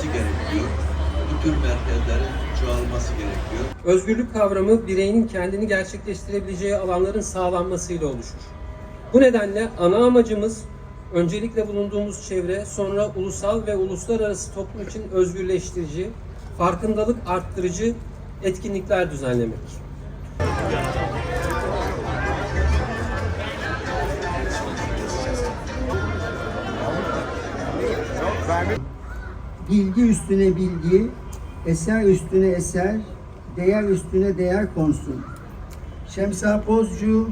geliştirilmesi gerekiyor. Bu tür merkezlerin çoğalması gerekiyor. Özgürlük kavramı bireyin kendini gerçekleştirebileceği alanların sağlanmasıyla oluşur. Bu nedenle ana amacımız öncelikle bulunduğumuz çevre, sonra ulusal ve uluslararası toplum için özgürleştirici, farkındalık arttırıcı etkinlikler düzenlemek. Bilgi üstüne bilgi, eser üstüne eser, değer üstüne değer konsun. Şemsa Pozcu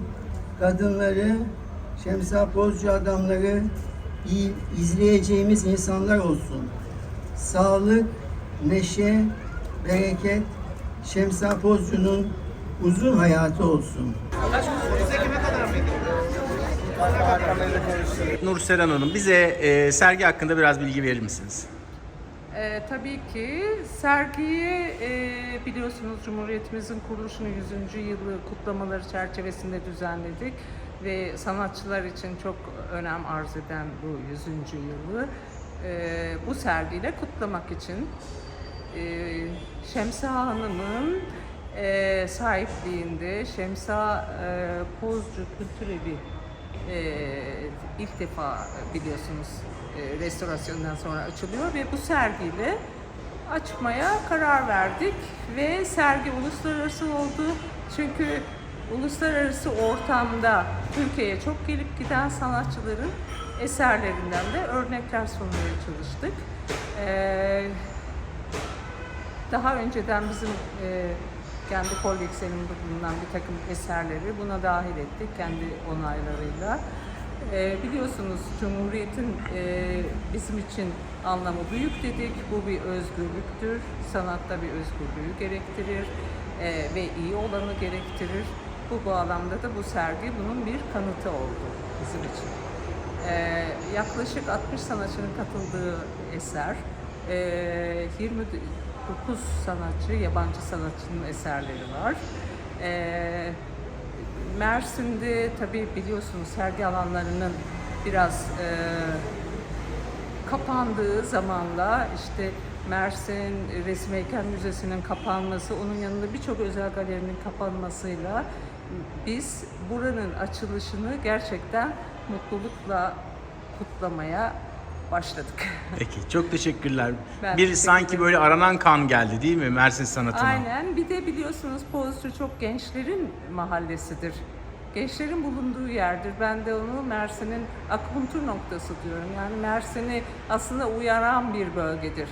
kadınları, Şemsa Pozcu adamları iyi izleyeceğimiz insanlar olsun. Sağlık, neşe, bereket, Şemsa Pozcu'nun uzun hayatı olsun. Nurseren Hanım bize e, sergi hakkında biraz bilgi verir misiniz? Ee, tabii ki sergiyi e, biliyorsunuz Cumhuriyetimizin kuruluşunun 100. yılı kutlamaları çerçevesinde düzenledik ve sanatçılar için çok önem arz eden bu 100. yılı e, bu sergiyle kutlamak için e, Şemsa Hanım'ın e, sahipliğinde Şemsa e, Pozcu Kültür Evi e, ilk defa biliyorsunuz e, restorasyondan sonra açılıyor ve bu sergiyle açmaya karar verdik ve sergi uluslararası oldu. Çünkü uluslararası ortamda Türkiye'ye çok gelip giden sanatçıların eserlerinden de örnekler sunmaya çalıştık. E, daha önceden bizim e, kendi koleksiyonumuzda bulunan bir takım eserleri buna dahil ettik kendi onaylarıyla. E, biliyorsunuz Cumhuriyet'in e, bizim için anlamı büyük dedik. Bu bir özgürlüktür. Sanatta bir özgürlüğü gerektirir e, ve iyi olanı gerektirir. Bu bağlamda da bu sergi bunun bir kanıtı oldu bizim için. E, yaklaşık 60 sanatçının katıldığı eser. E, 29 sanatçı, yabancı sanatçının eserleri var. E, Mersin'de tabii biliyorsunuz sergi alanlarının biraz e, kapandığı zamanla işte Mersin Resim Heykel Müzesi'nin kapanması, onun yanında birçok özel galerinin kapanmasıyla biz buranın açılışını gerçekten mutlulukla kutlamaya başladık. Peki çok teşekkürler. Ben bir teşekkür sanki ederim. böyle aranan kan geldi değil mi Mersin sanatına? Aynen. Bir de biliyorsunuz Pozcu çok gençlerin mahallesidir. Gençlerin bulunduğu yerdir. Ben de onu Mersin'in akupunktur noktası diyorum. Yani Mersin'i aslında uyaran bir bölgedir.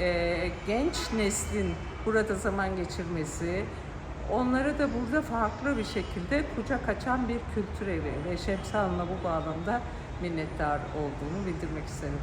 Ee, genç neslin burada zaman geçirmesi, onlara da burada farklı bir şekilde kucak açan bir kültür evi ve Şemsa Hanım'a bu bağlamda minnettar olduğunu bildirmek isterim.